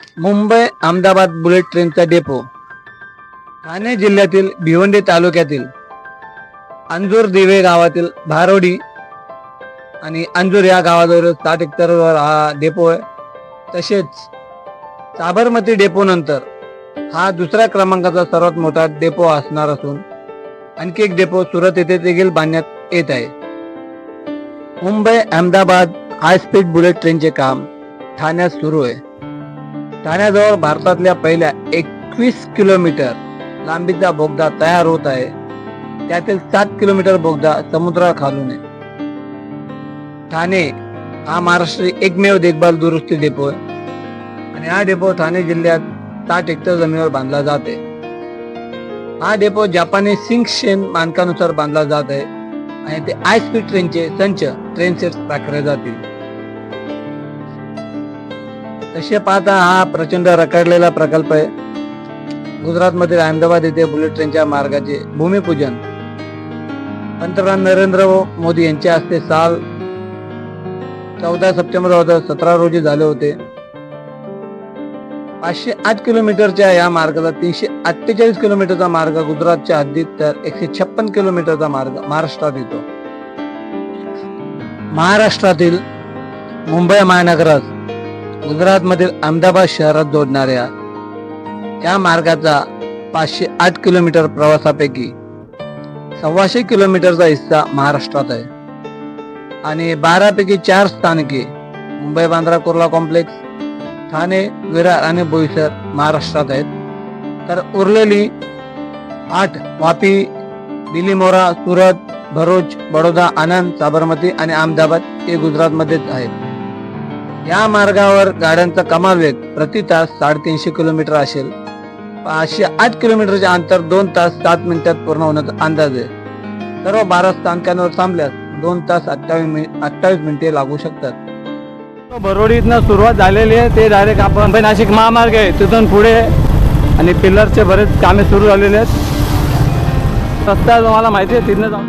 Mumbai Ahmedabad bullet ट्रेनचा depot Thane जिल्ह्यातील भिवंडी तालुक्यातील अंजूर दिवे गावातील भारोडी आणि अंजूर या गावाजवळ साठ हेक्टरवर हा डेपो आहे. तसेच साबरमती डेपो नंतर हा दुसऱ्या क्रमांकाचा सर्वात मोठा डेपो असणार असून आणखी एक डेपो सुरत येथे देखील बांधण्यात येत आहे. Mumbai Ahmedabad high speed bullet ट्रेनचे काम ठाण्यात सुरू आहे. ठाण्याजवळ भारतातल्या पहिल्या एकवीस किलोमीटर लांबीचा बोगदा तयार होत आहे. त्यातील सात किलोमीटर बोगदा समुद्राखालून आहे. ठाणे हा महाराष्ट्र एकमेव देखभाल दुरुस्ती डेपो आहे. आणि हा डेपो ठाणे जिल्ह्यात साठ हेक्टर जमिनीवर बांधला जात आहे. हा डेपो जपानी सिंग शेन मानकानुसार बांधला जात आहे. आणि ते आय स्पीड ट्रेनचे संच ट्रेन सेट राखले जातील. तसे पाहता हा प्रचंड रखडलेला प्रकल्प आहे. गुजरातमधील अहमदाबाद येथे बुलेट ट्रेनच्या मार्गाचे भूमिपूजन. पंतप्रधान नरेंद्र मोदी यांच्या हस्ते साल चौदा सप्टेंबर दोन हजार सतरा रोजी झाले होते. पाचशे आठ किलोमीटरच्या या मार्गाला तीनशे अठ्ठेचाळीस किलोमीटरचा मार्ग गुजरातच्या हद्दीत तर एकशे छप्पन किलोमीटरचा मार्ग महाराष्ट्रात येतो. महाराष्ट्रातील मुंबई महानगरात गुजरातमधील अहमदाबाद शहरात जोडणाऱ्या या मार्गाचा पाचशे आठ किलोमीटर प्रवासापैकी सव्वाशे किलोमीटरचा हिस्सा महाराष्ट्रात आहे. आणि बारापैकी चार स्थानके मुंबई बांद्रा कुर्ला कॉम्प्लेक्स ठाणे विरार आणि बोईसर महाराष्ट्रात आहेत. तर उरलेली आठ वापी बिलीमोरा सुरत भरूच बडोदा आनंद साबरमती आणि अहमदाबाद हे गुजरातमध्येच आहेत. या मार्गावर गाड्यांचा कमाल वेग प्रति तास साडेतीनशे किलोमीटर असेल. पाचशे आठ किलोमीटरचे अंतर दोन तास सात मिनिटात पूर्ण होण्याचा अंदाज आहे. सर्व बारा स्थानकांवर थांबल्यास दोन तास अठ्ठावीस अठ्ठावीस मिनिटे लागू शकतात. बरोडी इथनं सुरुवात झालेली आहे ते डायरेक्ट आपण नाशिक महामार्ग आहे तिथून पुढे आणि पिल्लरचे बरेच कामे सुरू झालेले आहेत. रस्ता तुम्हाला माहिती आहे तिथनं जाऊन